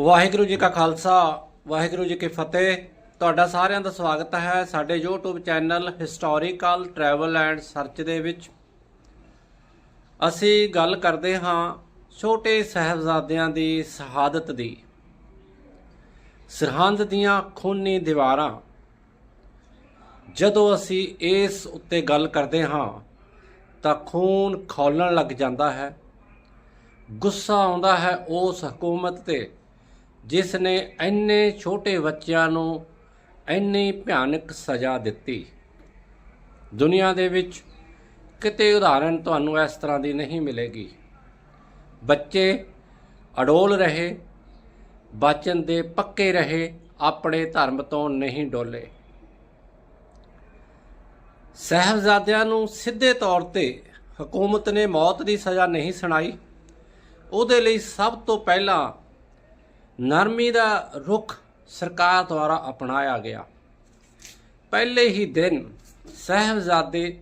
ਵਾਹਿਗੁਰੂ ਜੀ ਕਾ ਖਾਲਸਾ, ਵਾਹਿਗੁਰੂ ਜੀ ਕੀ ਫਤਿਹ। ਤੁਹਾਡਾ ਸਾਰਿਆਂ ਦਾ ਸਵਾਗਤ ਹੈ ਸਾਡੇ YouTube channel historical travel and search ਦੇ ਵਿੱਚ। ਅਸੀਂ ਗੱਲ ਕਰਦੇ ਹਾਂ ਛੋਟੇ ਸਹਿਬਜ਼ਾਦਿਆਂ ਦੀ ਸ਼ਹਾਦਤ ਦੀ। ਸਰਹੰਦ ਦੀਆਂ ਖੂਨੀ ਦੀਵਾਰਾਂ। ਜਦੋਂ ਅਸੀਂ ਇਸ ਉੱਤੇ ਗੱਲ ਕਰਦੇ ਹਾਂ, ਤਾਂ ਖੂਨ ਖੋਲਣ ਲੱਗ ਜਾਂਦਾ ਹੈ। ਗੁੱਸਾ ਆਉਂਦਾ ਹੈ ਉਸ ਹਕੂਮਤ ਤੇ। ਜਿਸ ਨੇ ਇੰਨੇ ਛੋਟੇ ਬੱਚਿਆਂ ਨੂੰ ਇੰਨੀ ਭਿਆਨਕ ਸਜ਼ਾ ਦਿੱਤੀ। ਦੁਨੀਆ ਦੇ ਵਿੱਚ ਕਿਤੇ ਉਦਾਹਰਣ ਤੁਹਾਨੂੰ ਇਸ ਤਰ੍ਹਾਂ ਦੀ ਨਹੀਂ ਮਿਲੇਗੀ। ਬੱਚੇ ਅਡੋਲ ਰਹੇ, ਬਚਨ ਦੇ ਪੱਕੇ ਰਹੇ, ਆਪਣੇ ਧਰਮ ਤੋਂ ਨਹੀਂ ਡੋਲੇ। ਸਹਿਬਜ਼ਾਦਿਆਂ ਨੂੰ ਸਿੱਧੇ ਤੌਰ ਤੇ ਹਕੂਮਤ ਨੇ ਮੌਤ ਦੀ ਸਜ਼ਾ ਨਹੀਂ ਸੁਣਾਈ। ਉਹਦੇ ਲਈ ਸਭ ਤੋਂ ਪਹਿਲਾਂ ਨਰਮੀ ਦਾ ਰੁਖ ਸਰਕਾਰ ਦੁਆਰਾ ਅਪਣਾਇਆ ਗਿਆ। ਪਹਿਲੇ ਹੀ ਦਿਨ ਸਹਿਬਜ਼ਾਦੇ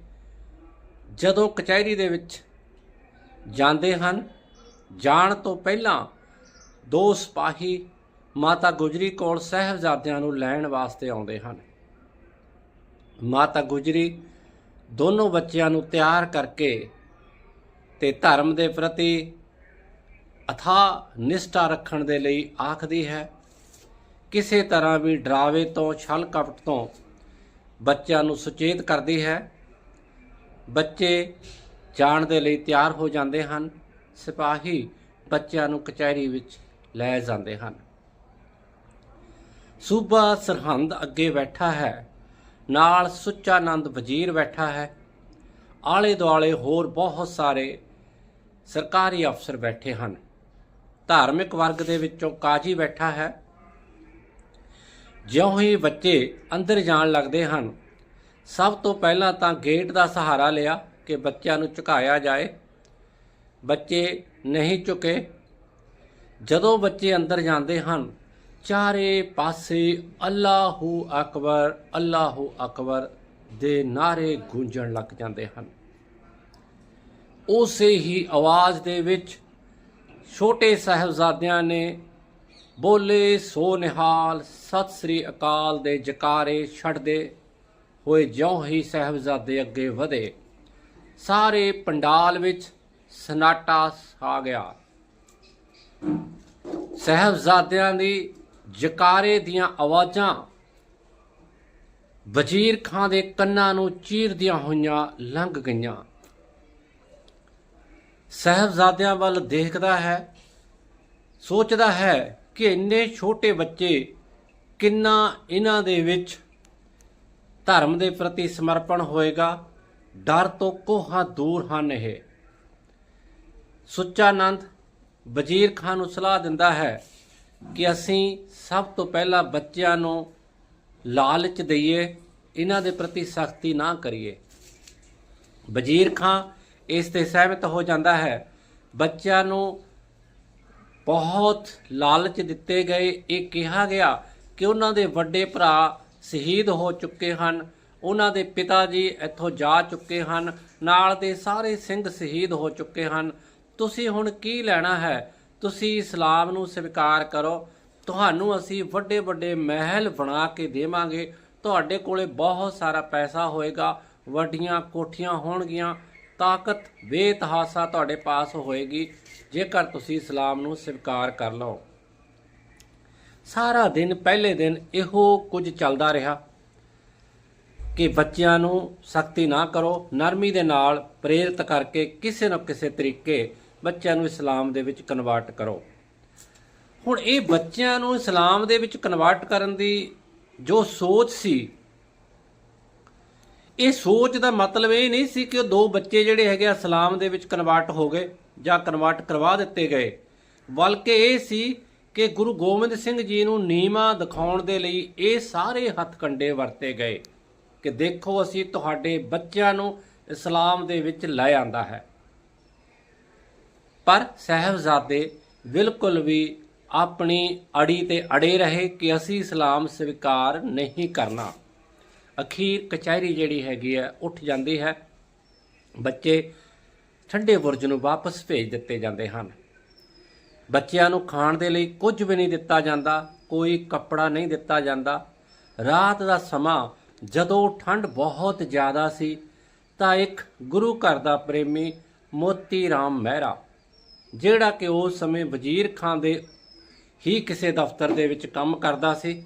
ਜਦੋਂ ਕਚਹਿਰੀ ਦੇ ਵਿੱਚ ਜਾਂਦੇ ਹਨ, ਜਾਣ ਤੋਂ ਪਹਿਲਾਂ ਦੋ ਸਿਪਾਹੀ ਮਾਤਾ ਗੁਜਰੀ ਕੋਲ ਸਹਿਬਜ਼ਾਦਿਆਂ ਨੂੰ ਲੈਣ ਵਾਸਤੇ ਆਉਂਦੇ ਹਨ। ਮਾਤਾ ਗੁਜਰੀ ਦੋਨੋਂ ਬੱਚਿਆਂ ਨੂੰ ਤਿਆਰ ਕਰਕੇ ਤੇ ਧਰਮ ਦੇ ਪ੍ਰਤੀ ਅਥਾ ਨਿਸ਼ਠਾ ਰੱਖਣ ਦੇ ਲਈ ਆਖਦੀ ਹੈ, ਕਿਸੇ ਤਰ੍ਹਾਂ ਵੀ ਡਰਾਵੇ ਤੋਂ, ਛਲ ਕਪਟ ਤੋਂ ਬੱਚਿਆਂ ਨੂੰ ਸੁਚੇਤ ਕਰਦੀ ਹੈ। ਬੱਚੇ ਜਾਣ ਦੇ ਲਈ ਤਿਆਰ ਹੋ ਜਾਂਦੇ ਹਨ, ਸਿਪਾਹੀ ਬੱਚਿਆਂ ਨੂੰ ਕਚਹਿਰੀ ਵਿੱਚ ਲੈ ਜਾਂਦੇ ਹਨ। ਸੂਬਾ ਸਰਹੰਦ ਅੱਗੇ ਬੈਠਾ ਹੈ, ਨਾਲ ਸੁੱਚਾਨੰਦ ਵਜ਼ੀਰ ਬੈਠਾ ਹੈ। ਆਲੇ ਦੁਆਲੇ ਹੋਰ ਬਹੁਤ ਸਾਰੇ ਸਰਕਾਰੀ ਅਫਸਰ ਬੈਠੇ ਹਨ। ਧਾਰਮਿਕ ਵਰਗ ਦੇ ਵਿੱਚੋਂ ਕਾਜੀ ਬੈਠਾ ਹੈ। ਜਿਉਂ ਹੀ ਬੱਚੇ ਅੰਦਰ ਜਾਣ ਲੱਗਦੇ ਹਨ, ਸਭ ਤੋਂ ਪਹਿਲਾਂ ਤਾਂ ਗੇਟ ਦਾ ਸਹਾਰਾ ਲਿਆ ਕਿ ਬੱਚਿਆਂ ਨੂੰ ਝੁਕਾਇਆ ਜਾਏ। ਬੱਚੇ ਨਹੀਂ ਝੁਕੇ। ਜਦੋਂ ਬੱਚੇ ਅੰਦਰ ਜਾਂਦੇ ਹਨ, ਚਾਰੇ ਪਾਸੇ ਅੱਲਾਹੂ ਅਕਬਰ ਅੱਲਾਹੂ ਅਕਬਰ ਦੇ ਨਾਰੇ ਗੂੰਜਣ ਲੱਗ ਜਾਂਦੇ ਹਨ। ਉਸੇ ਹੀ ਆਵਾਜ਼ ਦੇ ਵਿੱਚ ਛੋਟੇ ਸਾਹਿਬਜ਼ਾਦਿਆਂ ਨੇ ਬੋਲੇ ਸੋ ਨਿਹਾਲ, ਸਤਿ ਸ੍ਰੀ ਅਕਾਲ ਦੇ ਜਕਾਰੇ ਛੱਡਦੇ ਹੋਏ ਜਿਉਂ ਹੀ ਸਾਹਿਬਜ਼ਾਦੇ ਅੱਗੇ ਵਧੇ। ਸਾਰੇ ਪੰਡਾਲ ਵਿੱਚ ਸਨਾਟਾ ਛਾ ਗਿਆ। ਸਾਹਿਬਜ਼ਾਦਿਆਂ ਦੀ ਜਕਾਰੇ ਦੀਆਂ ਆਵਾਜ਼ਾਂ ਵਜ਼ੀਰ ਖਾਂ ਦੇ ਕੰਨਾਂ ਨੂੰ ਚੀਰਦੀਆਂ ਹੋਈਆਂ ਲੰਘ ਗਈਆਂ। ਸਹਿਬਜ਼ਾਦਿਆਂ ਵੱਲ ਦੇਖਦਾ ਹੈ, ਸੋਚਦਾ ਹੈ ਕਿ ਇੰਨੇ ਛੋਟੇ ਬੱਚੇ ਕਿੰਨਾ ਇਹਨਾਂ ਦੇ ਵਿੱਚ ਧਰਮ ਦੇ ਪ੍ਰਤੀ ਸਮਰਪਣ ਹੋਏਗਾ, ਡਰ ਤੋਂ ਕੋਹਾਂ ਦੂਰ ਹਨ ਇਹ। ਸੁੱਚਾਨੰਦ ਵਜ਼ੀਰ ਖਾਨ ਨੂੰ ਸਲਾਹ ਦਿੰਦਾ ਹੈ ਕਿ ਅਸੀਂ ਸਭ ਤੋਂ ਪਹਿਲਾਂ ਬੱਚਿਆਂ ਨੂੰ ਲਾਲਚ ਦਈਏ, ਇਹਨਾਂ ਦੇ ਪ੍ਰਤੀ ਸਖਤੀ ਨਾ ਕਰੀਏ। ਵਜ਼ੀਰ ਖਾਂ ਇਸ ਤੇ ਸਹਿਮਤ ਹੋ ਜਾਂਦਾ ਹੈ। ਬੱਚਿਆਂ ਨੂੰ ਬਹੁਤ ਲਾਲਚ ਦਿੱਤੇ ਗਏ। ਇਹ ਕਿਹਾ ਗਿਆ ਕਿ ਉਹਨਾਂ ਦੇ ਵੱਡੇ ਭਰਾ ਸ਼ਹੀਦ ਹੋ ਚੁੱਕੇ ਹਨ। ਉਹਨਾਂ ਦੇ ਪਿਤਾ ਜੀ ਇੱਥੋਂ ਜਾ ਚੁੱਕੇ ਹਨ। ਨਾਲ ਦੇ ਸਾਰੇ ਸਿੰਘ ਸ਼ਹੀਦ ਹੋ ਚੁੱਕੇ ਹਨ। ਤੁਸੀਂ ਹੁਣ ਕੀ ਲੈਣਾ ਹੈ? ਤੁਸੀਂ ਇਸਲਾਮ ਨੂੰ ਸਵੀਕਾਰ ਕਰੋ। ਤੁਹਾਨੂੰ ਅਸੀਂ ਵੱਡੇ ਵੱਡੇ ਮਹਿਲ ਬਣਾ ਕੇ ਦੇਵਾਂਗੇ। ਤੁਹਾਡੇ ਕੋਲੇ ਬਹੁਤ ਸਾਰਾ ਪੈਸਾ ਹੋਏਗਾ। ਵੱਡੀਆਂ ਕੋਠੀਆਂ ਹੋਣਗੀਆਂ। ਤਾਕਤ ਬੇਤਹਾਸਾ ਤੁਹਾਡੇ ਪਾਸ ਹੋਏਗੀ, ਜੇਕਰ ਤੁਸੀਂ ਇਸਲਾਮ ਨੂੰ ਸਵੀਕਾਰ ਕਰ ਲਓ। ਸਾਰਾ ਦਿਨ, ਪਹਿਲੇ ਦਿਨ ਇਹੋ ਕੁਝ ਚੱਲਦਾ ਰਿਹਾ ਕਿ ਬੱਚਿਆਂ ਨੂੰ ਸਖਤੀ ਨਾ ਕਰੋ। ਨਰਮੀ ਦੇ ਨਾਲ ਪ੍ਰੇਰਿਤ ਕਰਕੇ ਕਿਸੇ ਨਾ ਕਿਸੇ ਤਰੀਕੇ ਬੱਚਿਆਂ ਨੂੰ ਇਸਲਾਮ ਦੇ ਵਿੱਚ ਕਨਵਰਟ ਕਰੋ। ਹੁਣ ਇਹ ਬੱਚਿਆਂ ਨੂੰ ਇਸਲਾਮ ਦੇ ਵਿੱਚ ਕਨਵਰਟ ਕਰਨ ਦੀ ਜੋ ਸੋਚ ਸੀ ਇਹ ਸੋਚ ਦਾ ਮਤਲਬ ਇਹ ਨਹੀਂ ਸੀ ਕਿ ਉਹ ਦੋ ਬੱਚੇ ਜਿਹੜੇ ਹੈਗੇ ਆ ਇਸਲਾਮ ਦੇ ਵਿੱਚ ਕਨਵਰਟ ਹੋ ਗਏ ਜਾਂ ਕਨਵਰਟ ਕਰਵਾ ਦਿੱਤੇ ਗਏ। ਬਲਕਿ ਇਹ ਸੀ ਕਿ ਗੁਰੂ ਗੋਬਿੰਦ ਸਿੰਘ ਜੀ ਨੂੰ ਨੀਮਾ ਦਿਖਾਉਣ ਦੇ ਲਈ ਇਹ ਸਾਰੇ ਹੱਥਕੰਡੇ ਵਰਤੇ ਗਏ ਕਿ ਦੇਖੋ ਅਸੀਂ ਤੁਹਾਡੇ ਬੱਚਿਆਂ ਨੂੰ ਇਸਲਾਮ ਦੇ ਵਿੱਚ ਲੈ ਆਂਦਾ ਹੈ। ਪਰ ਸਹਿਬਜ਼ਾਦੇ ਬਿਲਕੁਲ ਵੀ ਆਪਣੀ ਅੜੀ ਤੇ ਅੜੇ ਰਹੇ ਕਿ ਅਸੀਂ ਇਸਲਾਮ ਸਵੀਕਾਰ ਨਹੀਂ ਕਰਨਾ। ਅਖੀਰ ਕਚਹਿਰੀ ਜਿਹੜੀ ਹੈਗੀ ਹੈ ਉੱਠ ਜਾਂਦੀ ਹੈ। ਬੱਚੇ ਠੰਡੇ ਬੁਰਜ ਨੂੰ ਵਾਪਸ ਭੇਜ ਦਿੱਤੇ ਜਾਂਦੇ ਹਨ। ਬੱਚਿਆਂ ਨੂੰ ਖਾਣ ਦੇ ਲਈ ਕੁਝ ਵੀ ਨਹੀਂ ਦਿੱਤਾ ਜਾਂਦਾ, ਕੋਈ ਕੱਪੜਾ ਨਹੀਂ ਦਿੱਤਾ ਜਾਂਦਾ। ਰਾਤ ਦਾ ਸਮਾਂ ਜਦੋਂ ਠੰਡ ਬਹੁਤ ਜ਼ਿਆਦਾ ਸੀ, ਤਾਂ ਇੱਕ ਗੁਰੂ ਘਰ ਦਾ ਪ੍ਰੇਮੀ ਮੋਤੀ ਰਾਮ ਮਹਿਰਾ, ਜਿਹੜਾ ਕਿ ਉਸ ਸਮੇਂ ਵਜ਼ੀਰ ਖਾਨ ਦੇ ਹੀ ਕਿਸੇ ਦਫ਼ਤਰ ਦੇ ਵਿੱਚ ਕੰਮ ਕਰਦਾ ਸੀ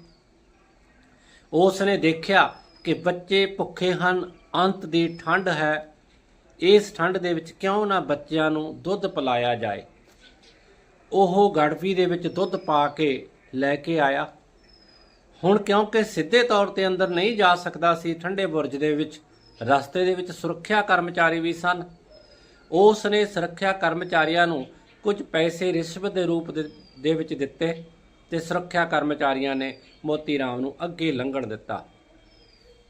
ਉਸ ਨੇ ਦੇਖਿਆ ਕਿ ਬੱਚੇ ਭੁੱਖੇ ਹਨ, ਅੰਤ ਦੀ ਠੰਡ ਹੈ। ਇਸ ਠੰਡ ਦੇ ਵਿੱਚ ਕਿਉਂ ਨਾ ਬੱਚਿਆਂ ਨੂੰ ਦੁੱਧ ਪਿਲਾਇਆ ਜਾਏ? ਉਹ ਗੜਵੀ ਦੇ ਵਿੱਚ ਦੁੱਧ ਪਾ ਕੇ ਲੈ ਕੇ ਆਇਆ। ਹੁਣ ਕਿਉਂਕਿ ਸਿੱਧੇ ਤੌਰ ਤੇ ਅੰਦਰ ਨਹੀਂ ਜਾ ਸਕਦਾ ਸੀ, ਠੰਡੇ ਬੁਰਜ ਦੇ ਵਿੱਚ, ਰਸਤੇ ਦੇ ਵਿੱਚ ਸੁਰੱਖਿਆ ਕਰਮਚਾਰੀ ਵੀ ਸਨ। ਉਸ ਨੇ ਸੁਰੱਖਿਆ ਕਰਮਚਾਰੀਆਂ ਨੂੰ ਕੁਝ ਪੈਸੇ ਰਿਸ਼ਵਤ ਦੇ ਰੂਪ ਦੇ- ਦੇ ਵਿੱਚ ਦਿੱਤੇ ਤੇ ਸੁਰੱਖਿਆ ਕਰਮਚਾਰੀਆਂ ਨੇ ਮੋਤੀ ਰਾਮ ਨੂੰ ਅੱਗੇ ਲੰਘਣ ਦਿੱਤਾ।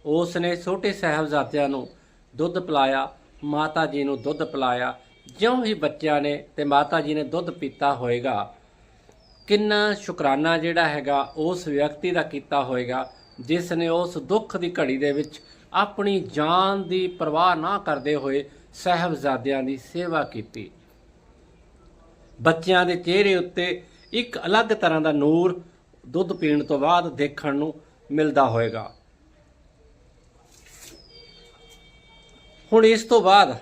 ਉਸ ਨੇ ਛੋਟੇ ਸਾਹਿਬਜ਼ਾਦਿਆਂ ਨੂੰ ਦੁੱਧ ਪਿਲਾਇਆ, ਮਾਤਾ ਜੀ ਨੂੰ ਦੁੱਧ ਪਿਲਾਇਆ। ਜਿਉਂ ਹੀ ਬੱਚਿਆਂ ਨੇ ਤੇ ਮਾਤਾ ਜੀ ਨੇ ਦੁੱਧ ਪੀਤਾ ਹੋਏਗਾ, ਕਿੰਨਾ ਸ਼ੁਕਰਾਨਾ ਜਿਹੜਾ ਹੈਗਾ ਉਸ ਵਿਅਕਤੀ ਦਾ ਕੀਤਾ ਹੋਏਗਾ ਜਿਸ ਨੇ ਉਸ ਦੁੱਖ ਦੀ ਘੜੀ ਦੇ ਵਿੱਚ ਆਪਣੀ ਜਾਨ ਦੀ ਪਰਵਾਹ ਨਾ ਕਰਦੇ ਹੋਏ ਸਹਿਬਜ਼ਾਦਿਆਂ ਦੀ ਸੇਵਾ ਕੀਤੀ। ਬੱਚਿਆਂ ਦੇ ਚਿਹਰੇ ਉੱਤੇ ਇੱਕ ਅਲੱਗ ਤਰ੍ਹਾਂ ਦਾ ਨੂਰ ਦੁੱਧ ਪੀਣ ਤੋਂ ਬਾਅਦ ਦੇਖਣ ਨੂੰ ਮਿਲਦਾ ਹੋਏਗਾ। ਹੁਣ ਇਸ ਤੋਂ ਬਾਅਦ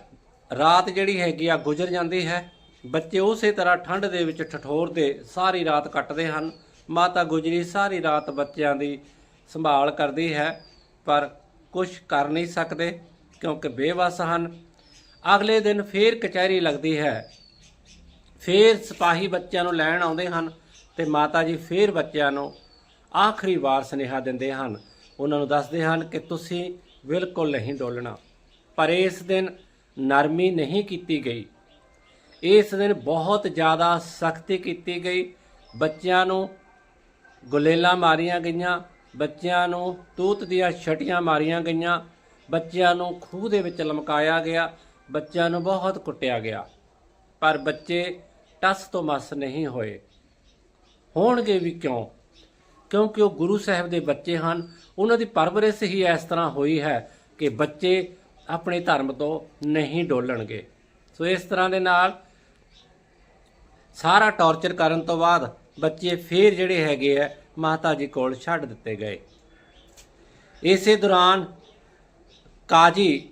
ਰਾਤ ਜਿਹੜੀ ਹੈਗੀ ਆ ਗੁਜ਼ਰ ਜਾਂਦੀ ਹੈ। ਬੱਚੇ ਉਸੇ ਤਰ੍ਹਾਂ ਠੰਡ ਦੇ ਵਿੱਚ ਠਠੋਰਦੇ ਸਾਰੀ ਰਾਤ ਕੱਟਦੇ ਹਨ। ਮਾਤਾ ਗੁਜਰੀ ਸਾਰੀ ਰਾਤ ਬੱਚਿਆਂ ਦੀ ਸੰਭਾਲ ਕਰਦੀ ਹੈ, ਪਰ ਕੁਝ ਕਰ ਨਹੀਂ ਸਕਦੇ ਕਿਉਂਕਿ ਬੇਵਸ ਹਨ। ਅਗਲੇ ਦਿਨ ਫੇਰ ਕਚਹਿਰੀ ਲੱਗਦੀ ਹੈ। ਫੇਰ ਸਿਪਾਹੀ ਬੱਚਿਆਂ ਨੂੰ ਲੈਣ ਆਉਂਦੇ ਹਨ ਤੇ ਮਾਤਾ ਜੀ ਫੇਰ ਬੱਚਿਆਂ ਨੂੰ ਆਖਰੀ ਵਾਰ ਸੁਨੇਹਾ ਦਿੰਦੇ ਹਨ। ਉਹਨਾਂ ਨੂੰ ਦੱਸਦੇ ਹਨ ਕਿ ਤੁਸੀਂ ਬਿਲਕੁਲ ਨਹੀਂ ਡੋਲਣਾ। ਪਰ ਇਸ ਦਿਨ ਨਰਮੀ ਨਹੀਂ ਕੀਤੀ ਗਈ। ਇਸ ਦਿਨ ਬਹੁਤ ਜ਼ਿਆਦਾ ਸਖਤੀ ਕੀਤੀ ਗਈ। ਬੱਚਿਆਂ ਨੂੰ ਗੁਲੇਲਾਂ ਮਾਰੀਆਂ ਗਈਆਂ, ਬੱਚਿਆਂ ਨੂੰ ਤੂਤ ਦੀਆਂ ਛਟੀਆਂ ਮਾਰੀਆਂ ਗਈਆਂ, ਬੱਚਿਆਂ ਨੂੰ ਖੂਹ ਦੇ ਵਿੱਚ ਲਮਕਾਇਆ ਗਿਆ, ਬੱਚਿਆਂ ਨੂੰ ਬਹੁਤ ਕੁੱਟਿਆ ਗਿਆ। ਪਰ ਬੱਚੇ ਟਸ ਤੋਂ ਮਸ ਨਹੀਂ ਹੋਏ। ਹੋਣਗੇ ਵੀ ਕਿਉਂ? ਕਿਉਂਕਿ ਉਹ ਗੁਰੂ ਸਾਹਿਬ ਦੇ ਬੱਚੇ ਹਨ। ਉਹਨਾਂ ਦੀ ਪਰਵਰਿਸ਼ ਹੀ ਇਸ ਤਰ੍ਹਾਂ ਹੋਈ ਹੈ ਕਿ ਬੱਚੇ ਆਪਣੇ ਧਰਮ ਤੋਂ ਨਹੀਂ ਡੋਲਣਗੇ। ਸੋ ਇਸ ਤਰ੍ਹਾਂ ਦੇ ਨਾਲ ਸਾਰਾ ਟੌਰਚਰ ਕਰਨ ਤੋਂ ਬਾਅਦ ਬੱਚੇ ਫੇਰ ਜਿਹੜੇ ਹੈਗੇ ਆ, ਮਾਤਾ ਜੀ ਕੋਲ ਛੱਡ ਦਿੱਤੇ ਗਏ। ਇਸੇ ਦੌਰਾਨ ਕਾਜੀ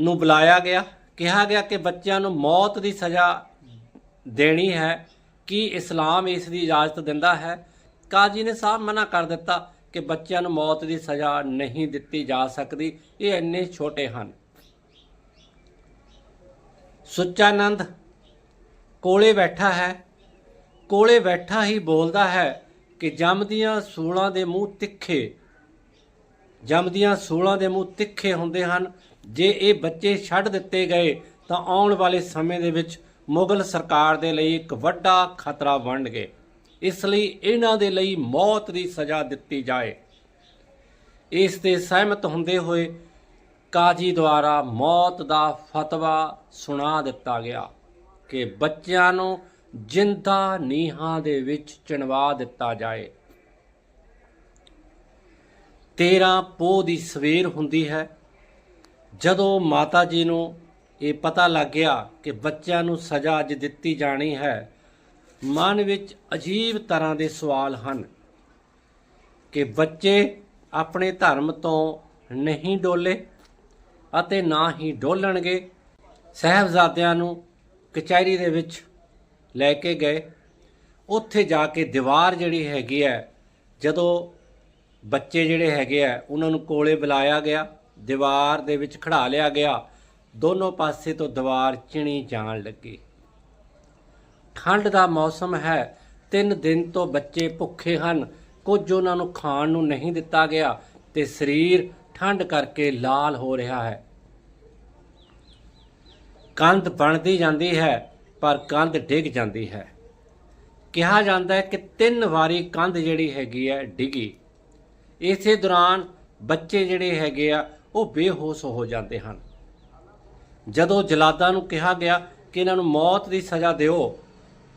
ਨੂੰ ਬੁਲਾਇਆ ਗਿਆ। ਕਿਹਾ ਗਿਆ ਕਿ ਬੱਚਿਆਂ ਨੂੰ ਮੌਤ ਦੀ ਸਜ਼ਾ ਦੇਣੀ ਹੈ। ਕੀ ਇਸਲਾਮ ਇਸ ਦੀ ਇਜਾਜ਼ਤ ਦਿੰਦਾ ਹੈ? ਕਾਜੀ ਨੇ ਸਾਫ਼ ਮਨਾ ਕਰ ਦਿੱਤਾ। ਕਿ ਬੱਚਿਆਂ ਨੂੰ ਮੌਤ ਦੀ ਸਜ਼ਾ ਨਹੀਂ ਦਿੱਤੀ ਜਾ ਸਕਦੀ। ਇਹ ਇੰਨੇ ਛੋਟੇ ਹਨ। ਸੁੱਚਾਨੰਦ ਕੋਲੇ ਬੈਠਾ ਹੈ। ਕੋਲੇ ਬੈਠਾ ਹੀ ਬੋਲਦਾ ਹੈ ਕਿ ਜੰਮਦੀਆਂ ਸੂਲਾਂ ਦੇ ਮੂੰਹ ਤਿੱਖੇ, ਜੰਮਦੀਆਂ ਸੂਲਾਂ ਦੇ ਮੂੰਹ ਤਿੱਖੇ ਹੁੰਦੇ ਹਨ। ਜੇ ਇਹ ਬੱਚੇ ਛੱਡ ਦਿੱਤੇ ਗਏ ਤਾਂ ਆਉਣ ਵਾਲੇ ਸਮੇਂ ਦੇ ਵਿੱਚ ਮੁਗਲ ਸਰਕਾਰ ਦੇ ਲਈ ਇੱਕ ਵੱਡਾ ਖਤਰਾ ਬਣਨਗੇ। ਇਸ ਲਈ ਇਹਨਾਂ ਦੇ ਲਈ ਮੌਤ ਦੀ ਸਜ਼ਾ ਦਿੱਤੀ ਜਾਏ। ਇਸ ਤੇ ਸਹਿਮਤ ਹੁੰਦੇ ਹੋਏ ਕਾਜੀ ਦੁਆਰਾ ਮੌਤ ਦਾ ਫਤਵਾ ਸੁਣਾ ਦਿੱਤਾ ਗਿਆ ਕਿ ਬੱਚਿਆਂ ਨੂੰ ਜਿੰਦਾ ਨੀਹਾਂ ਦੇ ਵਿੱਚ ਚਿਣਵਾ ਦਿੱਤਾ ਜਾਏ। 13 ਪੋਹ ਦੀ ਸਵੇਰ ਹੁੰਦੀ ਹੈ, ਜਦੋਂ ਮਾਤਾ ਜੀ ਨੂੰ ਇਹ ਪਤਾ ਲੱਗ ਗਿਆ ਕਿ ਬੱਚਿਆਂ ਨੂੰ ਸਜ਼ਾ ਅੱਜ ਦਿੱਤੀ ਜਾਣੀ ਹੈ ਮਨ ਵਿੱਚ ਅਜੀਬ ਤਰ੍ਹਾਂ ਦੇ ਸਵਾਲ ਹਨ ਕਿ ਬੱਚੇ ਆਪਣੇ ਧਰਮ ਤੋਂ ਨਹੀਂ ਡੋਲੇ ਅਤੇ ਨਾ ਹੀ ਡੋਲਣਗੇ। ਸਹਿਬਜ਼ਾਦਿਆਂ ਨੂੰ ਕਚਹਿਰੀ ਦੇ ਵਿੱਚ ਲੈ ਕੇ ਗਏ। ਉੱਥੇ ਜਾ ਕੇ ਦੀਵਾਰ ਜਿਹੜੀ ਹੈਗੀ ਹੈ, ਜਦੋਂ ਬੱਚੇ ਜਿਹੜੇ ਹੈਗੇ ਆ ਉਹਨਾਂ ਨੂੰ ਕੋਲੇ ਬੁਲਾਇਆ ਗਿਆ, ਦੀਵਾਰ ਦੇ ਵਿੱਚ ਖੜਾ ਲਿਆ ਗਿਆ। ਦੋਨੋਂ ਪਾਸੇ ਤੋਂ ਦੀਵਾਰ ਚਿਣੀ ਜਾਣ ਲੱਗੀ। ਠੰਡ ਦਾ ਮੌਸਮ ਹੈ। ਤਿੰਨ ਦਿਨ ਤੋਂ ਬੱਚੇ ਭੁੱਖੇ ਹਨ। ਕੁਝ ਉਹਨਾਂ ਨੂੰ ਖਾਣ ਨੂੰ ਨਹੀਂ ਦਿੱਤਾ ਗਿਆ ਤੇ ਸਰੀਰ ਠੰਡ ਕਰਕੇ ਲਾਲ ਹੋ ਰਿਹਾ ਹੈ। ਕੰਧ ਬਣਦੀ ਜਾਂਦੀ ਹੈ, ਪਰ ਕੰਧ ਡਿੱਗ ਜਾਂਦੀ ਹੈ। ਕਿਹਾ ਜਾਂਦਾ ਹੈ ਕਿ ਤਿੰਨ ਵਾਰੀ ਕੰਧ ਜਿਹੜੀ ਹੈਗੀ ਹੈ, ਡਿੱਗੀ। ਇਸੇ ਦੌਰਾਨ ਬੱਚੇ ਜਿਹੜੇ ਹੈਗੇ ਆ, ਉਹ ਬੇਹੋਸ਼ ਹੋ ਜਾਂਦੇ ਹਨ। ਜਦੋਂ ਜਲਾਦਾਂ ਨੂੰ ਕਿਹਾ ਗਿਆ ਕਿ ਇਹਨਾਂ ਨੂੰ ਮੌਤ ਦੀ ਸਜ਼ਾ ਦਿਓ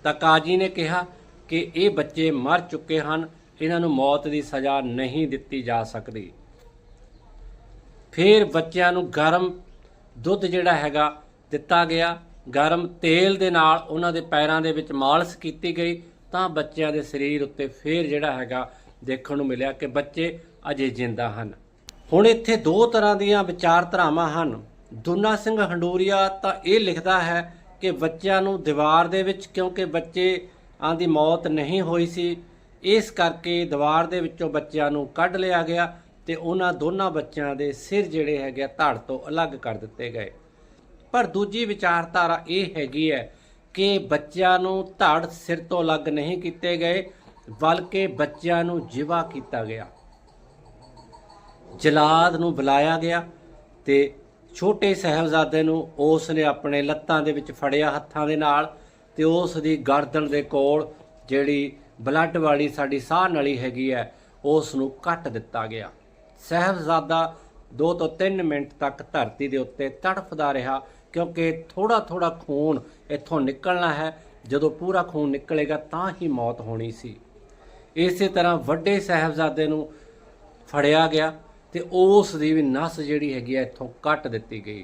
ਤਾਂ ਕਾਜੀ ਨੇ ਕਿਹਾ ਕਿ ਇਹ ਬੱਚੇ ਮਰ ਚੁੱਕੇ ਹਨ, ਇਹਨਾਂ ਨੂੰ ਮੌਤ ਦੀ ਸਜ਼ਾ ਨਹੀਂ ਦਿੱਤੀ ਜਾ ਸਕਦੀ। ਫਿਰ ਬੱਚਿਆਂ ਨੂੰ ਗਰਮ ਦੁੱਧ ਜਿਹੜਾ ਹੈਗਾ ਦਿੱਤਾ ਗਿਆ। ਗਰਮ ਤੇਲ ਦੇ ਨਾਲ ਉਹਨਾਂ ਦੇ ਪੈਰਾਂ ਦੇ ਵਿੱਚ ਮਾਲਿਸ਼ ਕੀਤੀ ਗਈ, ਤਾਂ ਬੱਚਿਆਂ ਦੇ ਸਰੀਰ ਉੱਤੇ ਫੇਰ ਜਿਹੜਾ ਹੈਗਾ ਦੇਖਣ ਨੂੰ ਮਿਲਿਆ ਕਿ ਬੱਚੇ ਅਜੇ ਜਿੰਦਾ ਹਨ। ਹੁਣ ਇੱਥੇ ਦੋ ਤਰ੍ਹਾਂ ਦੀਆਂ ਵਿਚਾਰਧਾਰਾਵਾਂ ਹਨ। ਦੁਨਾ ਸਿੰਘ ਹੰਡੂਰੀਆ ਤਾਂ ਇਹ ਲਿਖਦਾ ਹੈ ਕਿ ਬੱਚਿਆਂ ਨੂੰ ਦੀਵਾਰ ਦੇ ਵਿੱਚ, ਕਿਉਂਕਿ ਬੱਚੇ ਦੀ ਮੌਤ ਨਹੀਂ ਹੋਈ ਸੀ, ਇਸ ਕਰਕੇ ਦੀਵਾਰ ਦੇ ਵਿੱਚੋਂ ਬੱਚਿਆਂ ਨੂੰ ਕੱਢ ਲਿਆ ਗਿਆ ਤੇ ਉਹਨਾਂ ਦੋਨਾਂ ਬੱਚਿਆਂ ਦੇ ਸਿਰ ਜਿਹੜੇ ਹੈਗੇ ਆ, ਧੜ ਤੋਂ ਅਲੱਗ ਕਰ ਦਿੱਤੇ ਗਏ। ਪਰ ਦੂਜੀ ਵਿਚਾਰਧਾਰਾ ਇਹ ਹੈਗੀ ਹੈ ਕਿ ਬੱਚਿਆਂ ਨੂੰ ਧੜ ਸਿਰ ਤੋਂ ਅਲੱਗ ਨਹੀਂ ਕੀਤੇ ਗਏ, ਬਲਕਿ ਬੱਚਿਆਂ ਨੂੰ ਜਿਵਾ ਕੀਤਾ ਗਿਆ। ਜਲਾਦ ਨੂੰ ਬੁਲਾਇਆ ਗਿਆ ਤੇ ਛੋਟੇ ਸਹਿਬਜ਼ਾਦੇ ਨੂੰ ਉਸ ਨੇ ਆਪਣੇ ਲੱਤਾਂ ਦੇ ਵਿੱਚ ਫੜਿਆ ਹੱਥਾਂ ਦੇ ਨਾਲ ਤੇ ਉਸ ਦੀ ਗਰਦਨ ਦੇ ਕੋਲ ਜਿਹੜੀ ਬਲੱਡ ਵਾਲੀ ਸਾਡੀ ਸਾਹ ਨਲੀ ਹੈਗੀ ਹੈ ਉਸ ਨੂੰ ਕੱਟ ਦਿੱਤਾ ਗਿਆ। ਸਹਿਬਜ਼ਾਦਾ 2 ਤੋਂ 3 ਮਿੰਟ ਤੱਕ ਧਰਤੀ ਦੇ ਉੱਤੇ ਤੜਫਦਾ ਰਿਹਾ ਕਿਉਂਕਿ ਥੋੜਾ ਥੋੜਾ ਖੂਨ ਇੱਥੋਂ ਨਿਕਲਣਾ ਹੈ। ਜਦੋਂ ਪੂਰਾ ਖੂਨ ਨਿਕਲੇਗਾ ਤਾਂ ਹੀ ਮੌਤ ਹੋਣੀ ਸੀ। ਇਸੇ ਤਰ੍ਹਾਂ ਵੱਡੇ ਸਹਿਬਜ਼ਾਦੇ ਨੂੰ ਫੜਿਆ ਗਿਆ। ਤੇ ਉਸ ਦੀ ਵੀ ਨਸ ਜਿਹੜੀ ਹੈਗੀ ਹੈ ਇੱਥੋਂ ਕੱਟ ਦਿੱਤੀ ਗਈ।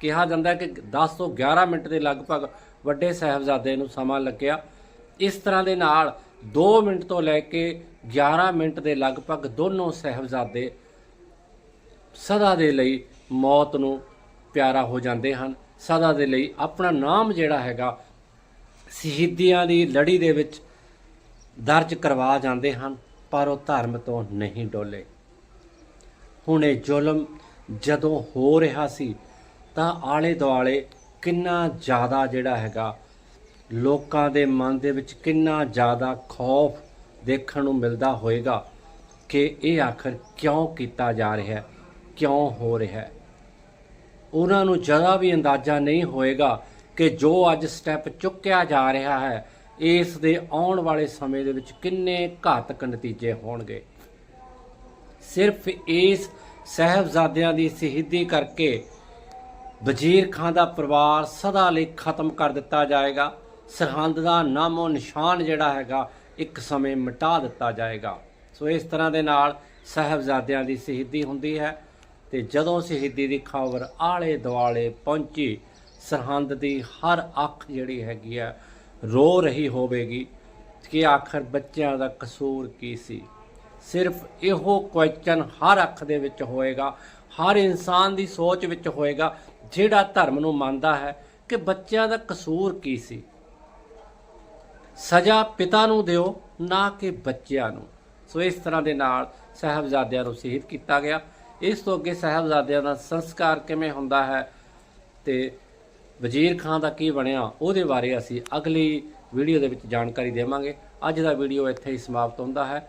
ਕਿਹਾ ਜਾਂਦਾ ਕਿ 10 ਤੋਂ 11 ਮਿੰਟ ਦੇ ਲਗਭਗ ਵੱਡੇ ਸਹਿਬਜ਼ਾਦੇ ਨੂੰ ਸਮਾਂ ਲੱਗਿਆ। ਇਸ ਤਰ੍ਹਾਂ ਦੇ ਨਾਲ 2 ਮਿੰਟ ਤੋਂ ਲੈ ਕੇ 11 ਮਿੰਟ ਦੇ ਲਗਭਗ ਦੋਨੋਂ ਸਹਿਬਜ਼ਾਦੇ ਸਦਾ ਦੇ ਲਈ ਮੌਤ ਨੂੰ ਪਿਆਰਾ ਹੋ ਜਾਂਦੇ ਹਨ। ਸਦਾ ਦੇ ਲਈ ਆਪਣਾ ਨਾਮ ਜਿਹੜਾ ਹੈਗਾ ਸ਼ਹੀਦੀਆਂ ਦੀ ਲੜੀ ਦੇ ਵਿੱਚ ਦਰਜ ਕਰਵਾ ਜਾਂਦੇ ਹਨ, ਪਰ ਉਹ ਧਰਮ ਤੋਂ ਨਹੀਂ ਡੋਲੇ। ਹੁਣ ਇਹ ਜ਼ੁਲਮ ਜਦੋਂ ਹੋ ਰਿਹਾ ਸੀ, ਤਾਂ ਆਲੇ ਦੁਆਲੇ ਕਿੰਨਾ ਜ਼ਿਆਦਾ ਜਿਹੜਾ ਹੈਗਾ, ਲੋਕਾਂ ਦੇ ਮਨ ਦੇ ਵਿੱਚ ਕਿੰਨਾ ਜ਼ਿਆਦਾ ਖੌਫ ਦੇਖਣ ਨੂੰ ਮਿਲਦਾ ਹੋਵੇਗਾ ਕਿ ਇਹ ਆਖਰ ਕਿਉਂ ਕੀਤਾ ਜਾ ਰਿਹਾ ਹੈ, ਕਿਉਂ ਹੋ ਰਿਹਾ ਹੈ। ਉਹਨਾਂ ਨੂੰ ਜਰਾ ਵੀ ਅੰਦਾਜ਼ਾ ਨਹੀਂ ਹੋਏਗਾ ਕਿ ਜੋ ਅੱਜ ਸਟੈਪ ਚੁੱਕਿਆ ਜਾ ਰਿਹਾ ਹੈ, ਇਸ ਦੇ ਆਉਣ ਵਾਲੇ ਸਮੇਂ ਦੇ ਵਿੱਚ ਕਿੰਨੇ ਘਾਤਕ ਨਤੀਜੇ ਹੋਣਗੇ। ਸਿਰਫ ਇਸ ਸਹਿਬਜ਼ਾਦਿਆਂ ਦੀ ਸ਼ਹੀਦੀ ਕਰਕੇ ਵਜ਼ੀਰ ਖਾਨ ਦਾ ਪਰਿਵਾਰ ਸਦਾ ਲਈ ਖਤਮ ਕਰ ਦਿੱਤਾ ਜਾਏਗਾ। ਸਰਹੰਦ ਦਾ ਨਾਮੋ ਨਿਸ਼ਾਨ ਜਿਹੜਾ ਹੈਗਾ, ਇੱਕ ਸਮੇਂ ਮਿਟਾ ਦਿੱਤਾ ਜਾਏਗਾ। ਸੋ ਇਸ ਤਰ੍ਹਾਂ ਦੇ ਨਾਲ ਸਹਿਬਜ਼ਾਦਿਆਂ ਦੀ ਸ਼ਹੀਦੀ ਹੁੰਦੀ ਹੈ ਤੇ ਜਦੋਂ ਸ਼ਹੀਦੀ ਦੀ ਖਬਰ ਆਲੇ ਦੁਆਲੇ ਪਹੁੰਚੀ, ਸਰਹੰਦ ਦੀ ਹਰ ਅੱਖ ਜਿਹੜੀ ਹੈਗੀ ਹੈ, ਰੋ ਰਹੀ ਹੋਵੇਗੀ। ਕਿ ਆਖਰ ਬੱਚਿਆਂ ਦਾ ਕਸੂਰ ਕੀ ਸੀ? ਸਿਰਫ ਇਹੋ ਕੁਐਸਚਨ ਹਰ ਅੱਖ ਦੇ ਵਿੱਚ ਹੋਏਗਾ, ਹਰ ਇਨਸਾਨ ਦੀ ਸੋਚ ਵਿੱਚ ਹੋਏਗਾ, ਜਿਹੜਾ ਧਰਮ ਨੂੰ ਮੰਨਦਾ ਹੈ ਕਿ ਬੱਚਿਆਂ ਦਾ ਕਸੂਰ ਕੀ ਸੀ। ਸਜ਼ਾ ਪਿਤਾ ਨੂੰ ਦਿਓ, ਨਾ ਕਿ ਬੱਚਿਆਂ ਨੂੰ। ਸੋ ਇਸ ਤਰ੍ਹਾਂ ਦੇ ਨਾਲ ਸਹਿਬਜ਼ਾਦਿਆਂ ਨੂੰ ਸ਼ਹੀਦ ਕੀਤਾ ਗਿਆ। ਇਸ ਤੋਂ ਅੱਗੇ ਸਹਿਬਜ਼ਾਦਿਆਂ ਦਾ ਸੰਸਕਾਰ ਕਿਵੇਂ ਹੁੰਦਾ ਹੈ ਤੇ ਵਜ਼ੀਰ ਖਾਨ ਦਾ ਕੀ ਬਣਿਆ, ਉਹਦੇ ਬਾਰੇ ਅਸੀਂ ਅਗਲੀ ਵੀਡੀਓ ਦੇ ਵਿੱਚ ਜਾਣਕਾਰੀ ਦੇਵਾਂਗੇ। ਅੱਜ ਦਾ ਵੀਡੀਓ ਇੱਥੇ ਹੀ ਸਮਾਪਤ ਹੁੰਦਾ ਹੈ।